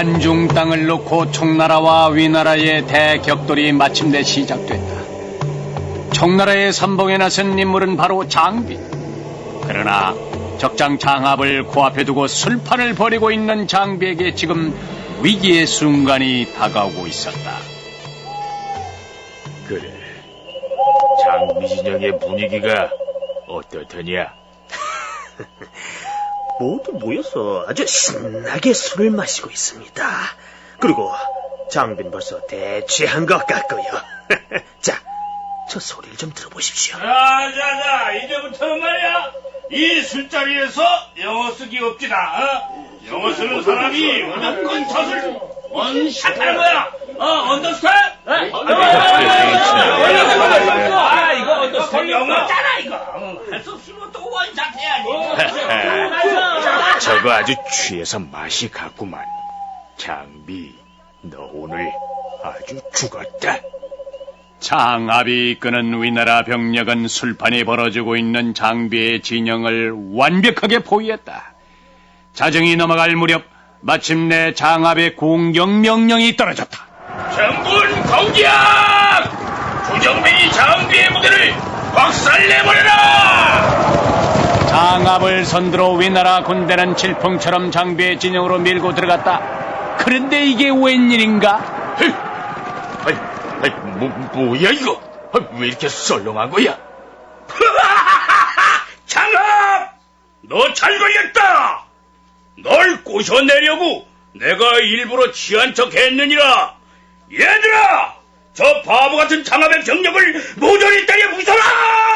한중 땅을 놓고 총나라와 위나라의 대격돌이 마침내 시작됐다. 총나라의 선봉에 나선 인물은 바로 장비. 그러나 적장 장합을 코앞에 두고 술판을 벌이고 있는 장비에게 지금 위기의 순간이 다가오고 있었다. 그래. 장미 진영의 분위기가 어떻더냐? 모두 모여서 아주 신나게 술을 마시고 있습니다. 그리고 장빈 벌써 대취한 것 같고요. 자, 저 소리를 좀 들어보십시오. 자 자 자 이제부터 말이야 이 술자리에서 영어 쓰기 없지다 어? 영어 쓰는 사람이 무조건 젖을 원샷하는 거야 어 언더스탠? 아 이거 언더스탠 영어잖아 이거 할수 저거 아주 취해서 맛이 갔구만. 장비, 너 오늘 아주 죽었다. 장합이 이끄는 위나라 병력은 술판에 벌어지고 있는 장비의 진영을 완벽하게 포위했다. 자정이 넘어갈 무렵 마침내 장합의 공격 명령이 떨어졌다. 정군 공격 조정민이 장비의 무대를 박살내버려라 장합을 선두로 위나라 군대는 질풍처럼 장비의 진영으로 밀고 들어갔다. 그런데 이게 웬일인가? 헤이, 아이, 아이, 뭐, 뭐야 이거? 아, 왜 이렇게 썰렁한 거야? 장합! 너잘 걸렸다! 널 꼬셔내려고 내가 일부러 취한 척 했느니라! 얘들아! 저 바보 같은 장합의 병력을 모조리 때려 부숴라!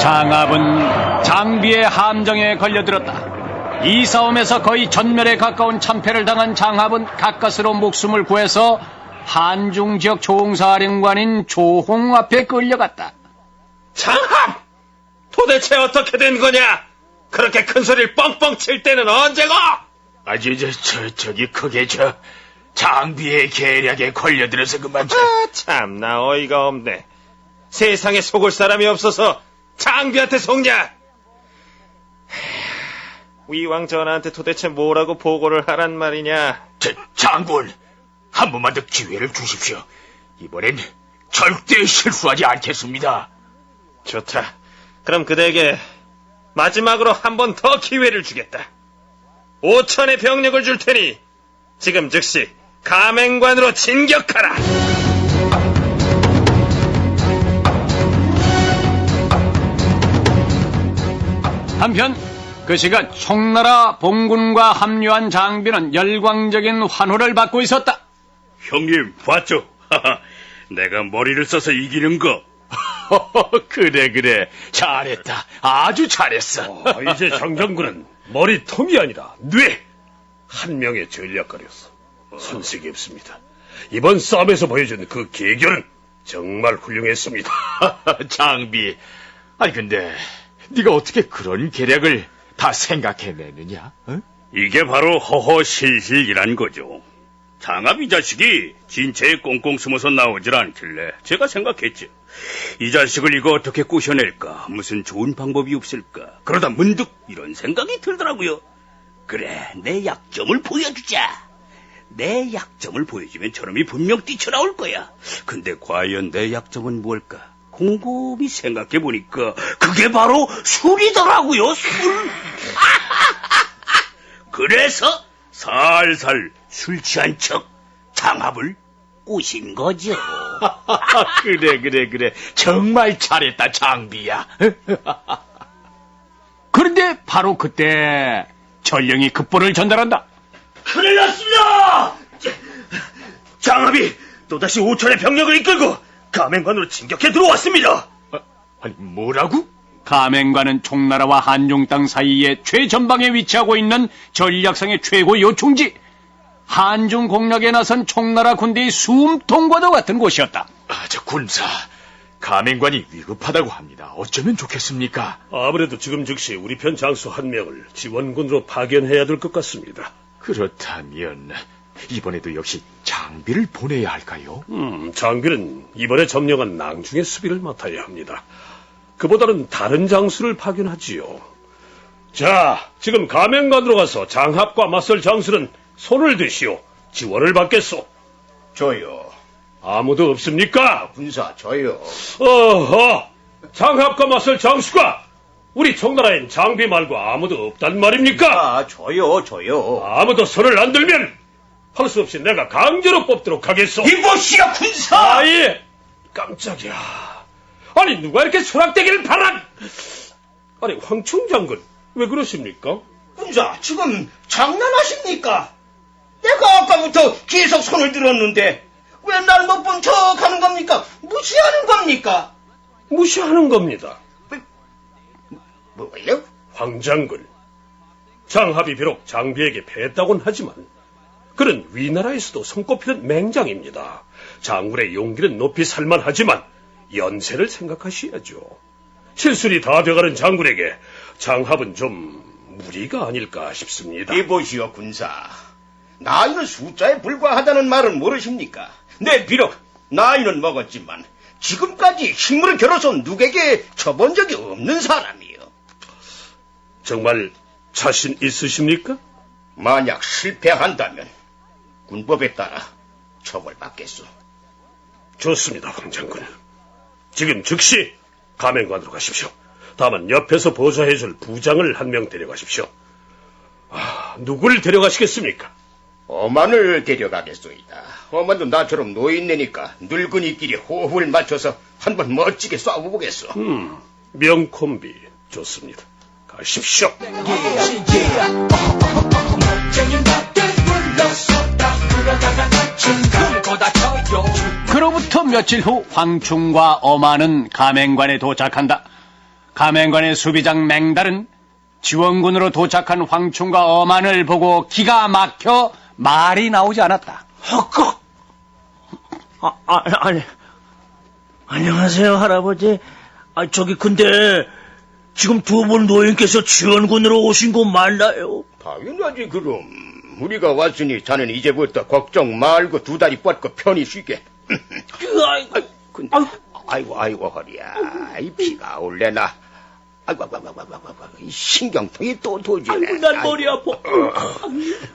장합은 장비의 함정에 걸려들었다. 이 싸움에서 거의 전멸에 가까운 참패를 당한 장합은 가까스로 목숨을 구해서 한중 지역 총사령관인 조홍 앞에 끌려갔다. 장합! 도대체 어떻게 된 거냐? 그렇게 큰 소리를 뻥뻥 칠 때는 언제고? 아주 저, 저, 저기 크게 저 장비의 계략에 걸려들어서 그만 저. 아, 참나 어이가 없네. 세상에 속을 사람이 없어서 장비한테 속냐? 위왕 전하한테 도대체 뭐라고 보고를 하란 말이냐? 저, 장군, 한 번만 더 기회를 주십시오. 이번엔 절대 실수하지 않겠습니다. 좋다. 그럼 그대에게 마지막으로 한 번 더 기회를 주겠다. 5천의 병력을 줄 테니 지금 즉시 가맹관으로 진격하라. 한편 그 시각 총나라 봉군과 합류한 장비는 열광적인 환호를 받고 있었다. 형님, 봤죠? 내가 머리를 써서 이기는 거. 그래 그래 잘했다 아주 잘했어 이제 장장군은 머리통이 아니라 뇌! 한 명의 전략가였어. 손색이 없습니다. 이번 싸움에서 보여준 그 계결은 정말 훌륭했습니다. 장비 아니 근데 네가 어떻게 그런 계략을 다 생각해내느냐 어? 이게 바로 허허실실이란 거죠. 장합 이 자식이 진체에 꽁꽁 숨어서 나오질 않길래 제가 생각했지. 이 자식을 이거 어떻게 꼬셔낼까? 무슨 좋은 방법이 없을까? 그러다 문득 이런 생각이 들더라고요. 그래, 내 약점을 보여주자. 내 약점을 보여주면 저놈이 분명 뛰쳐나올 거야. 근데 과연 내 약점은 뭘까? 곰곰이 생각해 보니까 그게 바로 술이더라고요, 술. 그래서 살살 술 취한 척 장합을 꼬신 거죠. 그래 그래 그래 정말 잘했다 장비야 그런데 바로 그때 전령이 급보를 전달한다. 큰일 났습니다! 장합이 또다시 5천의 병력을 이끌고 가맹관으로 진격해 들어왔습니다. 아니 뭐라고? 가맹과는 총나라와 한중 땅 사이에 최전방에 위치하고 있는 전략상의 최고 요충지 한중 공략에 나선 총나라 군대의 숨통과도 같은 곳이었다. 아, 저 군사 가맹관이 위급하다고 합니다 어쩌면 좋겠습니까? 아무래도 지금 즉시 우리 편 장수 한 명을 지원군으로 파견해야 될 것 같습니다. 그렇다면 이번에도 역시 장비를 보내야 할까요? 음, 장비는 이번에 점령한 낭중의 수비를 맡아야 합니다. 그보다는 다른 장수를 파견하지요. 자, 지금 가맹관으로 가서 장합과 맞설 장수는 손을 드시오. 지원을 받겠소. 저요. 아무도 없습니까? 군사 저요. 어허! 장합과 맞설 장수가 우리 청나라엔 장비 말고 아무도 없단 말입니까? 아, 저요, 저요. 아무도 손을 안 들면 할 수 없이 내가 강제로 뽑도록 하겠소. 이보시오, 군사! 아예 깜짝이야. 아니 누가 이렇게 소락되기를 바란? 아니 황충 장군 왜 그러십니까? 군사, 지금 장난하십니까? 내가 아까부터 계속 손을 들었는데, 왜 날 못 본 척 하는 겁니까? 무시하는 겁니까? 무시하는 겁니다. 뭐요? 황 장군. 장합이 비록 장비에게 패했다곤 하지만 그는 위나라에서도 손꼽히는 맹장입니다. 장군의 용기는 높이 살만하지만 연세를 생각하셔야죠. 실술이 다 돼가는 장군에게 장합은 좀 무리가 아닐까 싶습니다. 이보시오, 군사. 나이는 숫자에 불과하다는 말은 모르십니까? 내 비록 나이는 먹었지만, 지금까지 힘을 겨뤄서 누구에게 쳐본 적이 없는 사람이요. 정말 자신 있으십니까? 만약 실패한다면, 군법에 따라 처벌받겠소. 좋습니다, 황 장군. 지금 즉시 가맹관으로 가십시오. 다만 옆에서 보좌해줄 부장을 한 명 데려가십시오. 아, 누구를 데려가시겠습니까? 어만을 데려가겠소이다. 어만도 나처럼 노인네니까 늙은이끼리 호흡을 맞춰서 한번 멋지게 싸워보겠소. 음, 명콤비 좋습니다. 가십시오. 그로부터 며칠 후 황충과 어마는 가맹관에 도착한다. 가맹관의 수비장 맹달은 지원군으로 도착한 황충과 어만을 보고 기가 막혀 말이 나오지 않았다. 헛걱! 아, 아, 아니, 안녕하세요, 할아버지. 아, 저기, 근데, 지금 두 분 노인께서 지원군으로 오신 거 맞나요? 당연하지 그럼. 우리가 왔으니 자는 이제부터 걱정 말고 두 다리 뻗고 편히 쉬게. 아이고, 근데, 아이고 아이고 허리야. 이 피가 올래나. 아이고 아이고 아이고 아이고 아이고, 이 신경통이 또 도지네. 아이고, 난 머리 아파.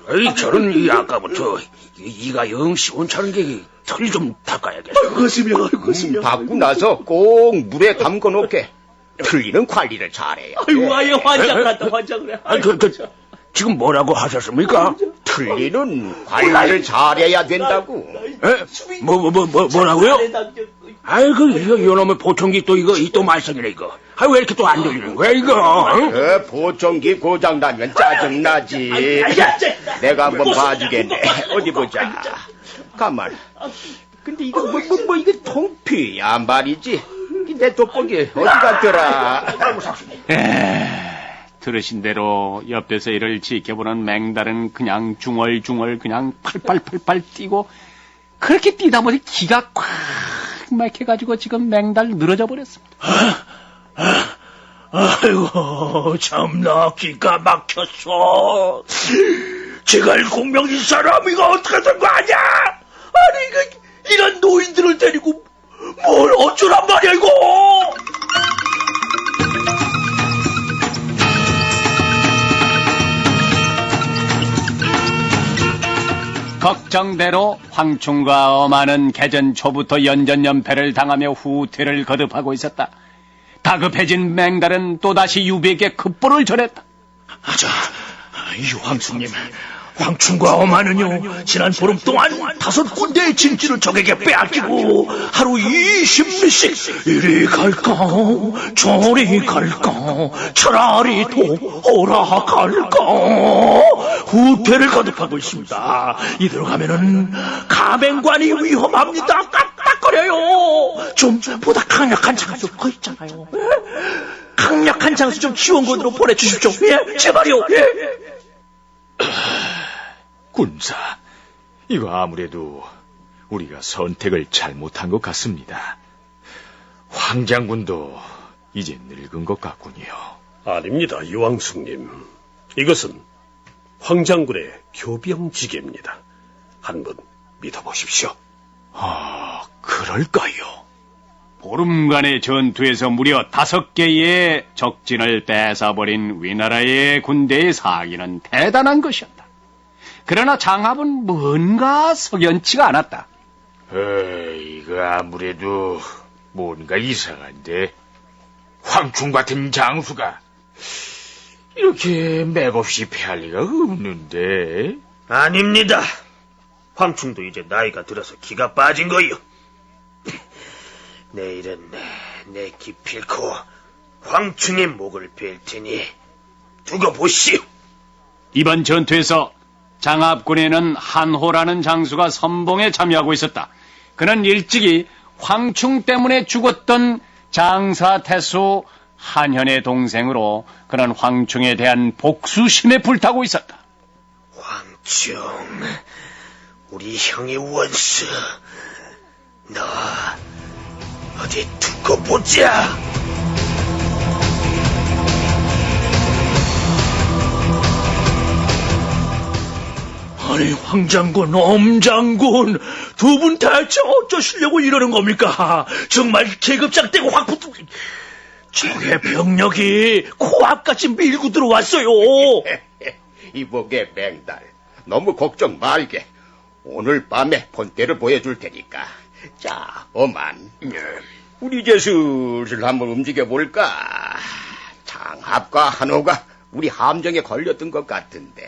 에이, 저는 이 아까부터 이- 이가 영 시원찮은 게털 좀 닦아야겠어. 거스며, 음, 닦고 나서 꼭 물에 담궈 놓게. 틀리는 관리를 잘해야 돼. 아이고, 아예 환장을 한다, 환장을 해. 아, 그, 그, 지금 뭐라고 하셨습니까? 틀리는 관리를 잘해야 된다고. 에? 뭐, 뭐, 뭐, 뭐, 뭐라고요? 아이고, 이거, 이놈의 보청기 또 이거, 이 또 말썽이네, 이거. 아, 왜 이렇게 또안 들리는 거야, 이거? 응? 그 보청기 고장 나면 짜증 나지. 내가 한번 봐주겠네. 어디 보자. 가만. 근데 이거 뭐 뭐 뭐 이게 통피야 말이지. 이내 돋보기 어디 갔더라. 에, 들으신 대로 옆에서 이를 지켜보는 맹달은 그냥 중얼중얼 그냥 팔팔팔팔 뛰고 그렇게 뛰다 보니 기가 꽉 막혀가지고 지금 맹달 늘어져 버렸습니다. 아이고, 참나, 기가 막혔어. 제가 일공명 이 사람이가 어떻게 된거 아니야? 걱정대로 황충과 어마는 개전 초부터 연전연패를 당하며 후퇴를 거듭하고 있었다. 다급해진 맹달은 또다시 유비에게 급보를 전했다. 아자, 이 황수님, 황충과 어마는요, 지난 보름 동안 다섯 군데의 진지를 적에게 빼앗기고 하루 20리씩 이리 갈까, 저리 갈까, 차라리 더 오라 갈까, 후퇴를 거듭하고 있습니다. 이대로 가면은 가맹관이 위험합니다. 깜빡거려요. 좀 보다 강력한 장수 거 있잖아요. 예? 강력한 장수 좀 지원군으로 보내주십시오. 예, 제발요. 예. 군사, 이거 아무래도 우리가 선택을 잘못한 것 같습니다. 황 장군도 이제 늙은 것 같군요. 아닙니다, 이왕숙님. 이것은 황 장군의 교병지계입니다. 한번 믿어보십시오. 아, 그럴까요? 보름간의 전투에서 무려 다섯 개의 적진을 뺏어버린 위나라의 군대의 사기는 대단한 것이었다. 그러나 장합은 뭔가 석연치가 않았다. 에이, 이거 아무래도 뭔가 이상한데. 황충 같은 장수가 이렇게 맥없이 패할 리가 없는데. 아닙니다. 황충도 이제 나이가 들어서 기가 빠진 거요. 내일은 내 기필코 황충의 목을 벨 테니 두고 보시오. 이번 전투에서 장합군에는 한호라는 장수가 선봉에 참여하고 있었다. 그는 일찍이 황충 때문에 죽었던 장사 태수 한현의 동생으로 그는 황충에 대한 복수심에 불타고 있었다. 황충, 우리 형의 원수. 너 어디 두고 보자. 아니, 황장군, 엄장군, 두 분 대체 어쩌시려고 이러는 겁니까? 정말 계급장 떼고 확 붙, 적의 병력이 코앞까지 밀고 들어왔어요. 이복의 맹달, 너무 걱정 말게. 오늘 밤에 본때를 보여줄 테니까. 자, 어만. 우리 이제 슬슬 한번 움직여 볼까? 장합과 한호가 우리 함정에 걸렸던 것 같은데.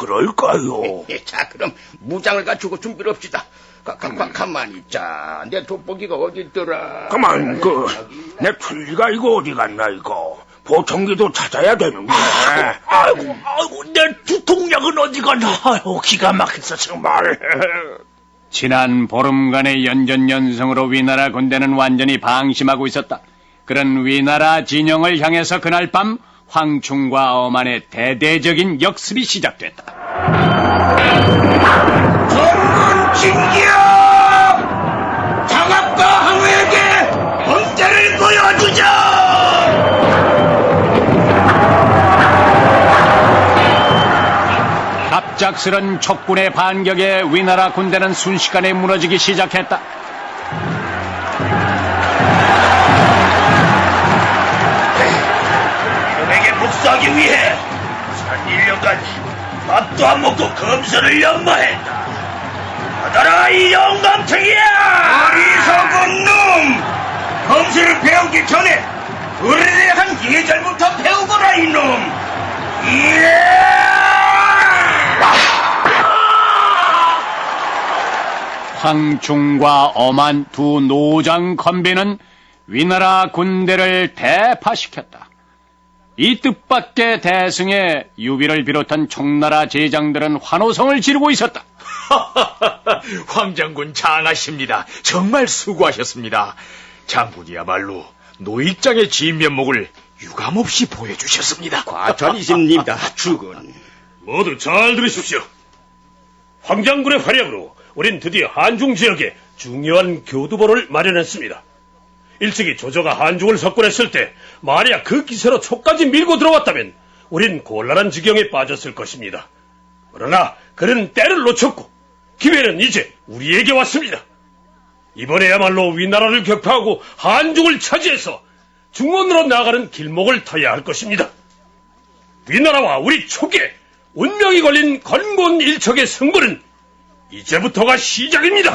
그럴까요? 자, 그럼 무장을 갖추고 준비를 합시다. 가, 가, 가, 가만히 있자. 내 돋보기가 어디 있더라? 가만, 그, 내 풀리가 이거 어디 갔나, 이거. 보청기도 찾아야 되는데. 아이고, 아이고, 내 두통약은 어디 갔나? 아이고, 기가 막혔어, 정말. 지난 보름간의 연전연승으로 위나라 군대는 완전히 방심하고 있었다. 그런 위나라 진영을 향해서 그날 밤 황충과 어만의 대대적인 역습이 시작됐다. 전군 진격! 장합과 항우에게 본때를 보여주자! 갑작스런 촉군의 반격에 위나라 군대는 순식간에 무너지기 시작했다. 밥도 안 먹고 검선을 연마했다. 받아라, 이 영감탱이야! 어리석은 놈! 검수를 배우기 전에 의뢰에 대한 예절부터 배우거라, 이놈! 예! 황충과 엄한 두 노장 건비는 위나라 군대를 대파시켰다. 이 뜻밖의 대승에 유비를 비롯한 총나라 제장들은 환호성을 지르고 있었다. 황장군 장하십니다. 정말 수고하셨습니다. 장군이야말로 노익장의 진면목을 유감없이 보여주셨습니다. 과천이십니다, 주군. 모두 잘 들으십시오. 황장군의 활약으로 우린 드디어 한중 지역에 중요한 교두보를 마련했습니다. 일찍이 조조가 한중을 석권했을 때 만약 그 기세로 촉까지 밀고 들어왔다면 우린 곤란한 지경에 빠졌을 것입니다. 그러나 그는 때를 놓쳤고 기회는 이제 우리에게 왔습니다. 이번에야말로 위나라를 격파하고 한중을 차지해서 중원으로 나가는 길목을 터야 할 것입니다. 위나라와 우리 촉에 운명이 걸린 건곤 일척의 승부는 이제부터가 시작입니다.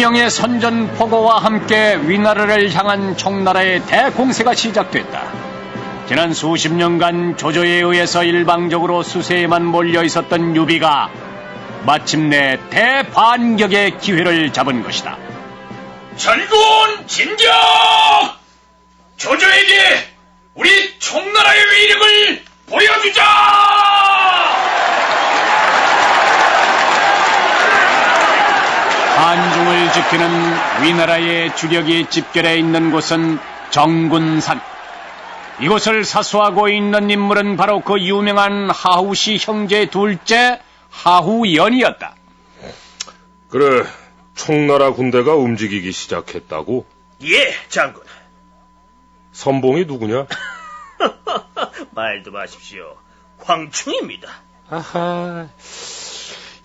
동명의 선전포고와 함께 위나라를 향한 총나라의 대공세가 시작됐다. 지난 수십 년간 조조에 의해서 일방적으로 수세에만 몰려 있었던 유비가 마침내 대반격의 기회를 잡은 것이다. 전군 진격! 조조에게 우리 총나라의 위력을 보여주자! 지키는 위나라의 주력이 집결해 있는 곳은 정군산. 이곳을 사수하고 있는 인물은 바로 그 유명한 하후시 형제 둘째 하후연이었다. 그래, 총나라 군대가 움직이기 시작했다고? 예, 장군. 선봉이 누구냐? 말도 마십시오. 황충입니다. 아하,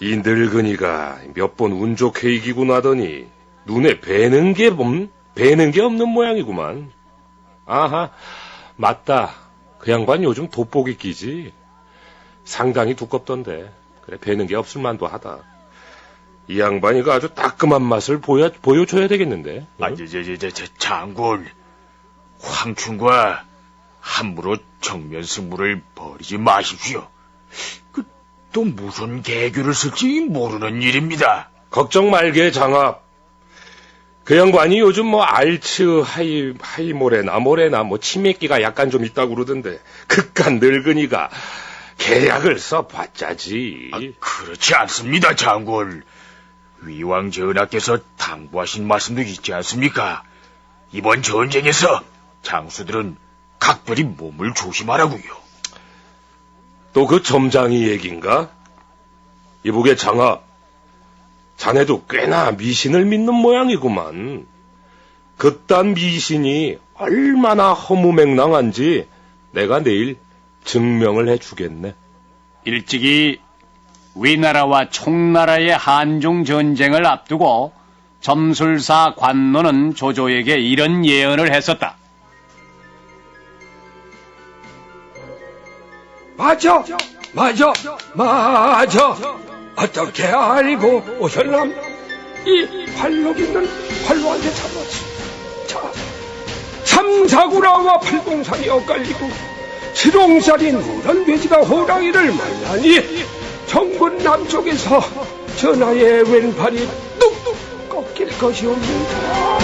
이 늙은이가 몇 번 운 좋게 이기고 나더니 눈에 뵈는 게 없, 뵈는 게 없는 모양이구만. 아하, 맞다. 그 양반 요즘 돋보기 끼지. 상당히 두껍던데. 그래, 뵈는 게 없을 만도 하다. 이 양반이가 아주 따끔한 맛을 보여, 보여줘야 되겠는데. 응? 아, 저, 저, 저, 저, 저, 장군. 황충과 함부로 정면 승부를 벌이지 마십시오. 그, 또 무슨 계교를 쓸지 모르는 일입니다. 걱정 말게, 장합. 그 양반이 요즘 뭐 알츠 하이, 하이모레나 모레나 뭐 치매기가 약간 좀 있다고 그러던데, 극한 늙은이가 계약을 써봤자지. 아, 그렇지 않습니다, 장군. 위왕 전하께서 당부하신 말씀도 있지 않습니까? 이번 전쟁에서 장수들은 각별히 몸을 조심하라고요. 또 그 점장이 얘긴가? 이보게 장합, 자네도 꽤나 미신을 믿는 모양이구만. 그딴 미신이 얼마나 허무맹랑한지 내가 내일 증명을 해주겠네. 일찍이 위나라와 총나라의 한중 전쟁을 앞두고 점술사 관노는 조조에게 이런 예언을 했었다. 맞아, 맞아, 맞아. 어떻게 알고 오셨남? 이 활력 있는 활로한테 잡았지. 자, 삼사구라와 팔공산이 엇갈리고 지롱살이 노란 돼지가 호랑이를 만나니 정군 남쪽에서 전하의 왼팔이 뚝뚝 꺾일 것이옵니다.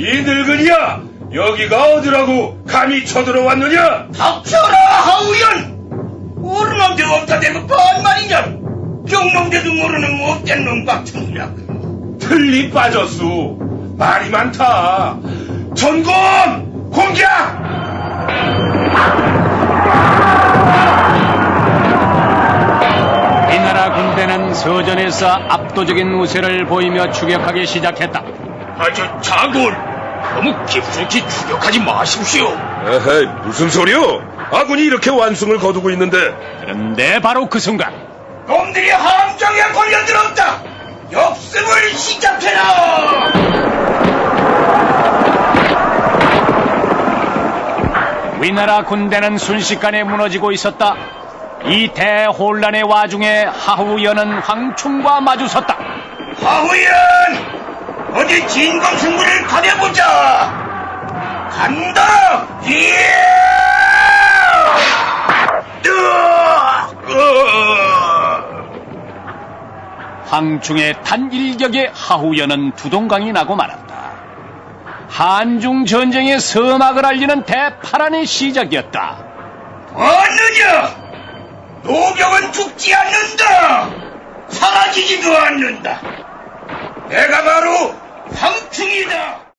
이 늙은이야! 여기가 어디라고 감히 쳐들어왔느냐? 닥쳐라 하우연 오르막대 없다 대고 반말이냐 경놈대도 모르는 못된 놈 같으니라 틀리 빠졌수. 말이 많다. 전공! 공격! 위나라 군대는 서전에서 압도적인 우세를 보이며 추격하기 시작했다. 아, 저, 장군! 너무 깊숙이 추격하지 마십시오. 에헤이, 무슨 소리요? 아군이 이렇게 완승을 거두고 있는데. 그런데 바로 그 순간 놈들이 함정에 걸려들었다 역습을 시작해라 위나라 군대는 순식간에 무너지고 있었다. 이 대혼란의 와중에 하후연은 황충과 마주섰다. 하우연 어디 진검 승부를 가려보자. 간다. 예! 황충의 단일격에 하후연은 두동강이 나고 말았다. 한중 전쟁의 서막을 알리는 대파란의 시작이었다. 왔느냐? 노병은 죽지 않는다. 사라지지도 않는다 내가 바로 황충이다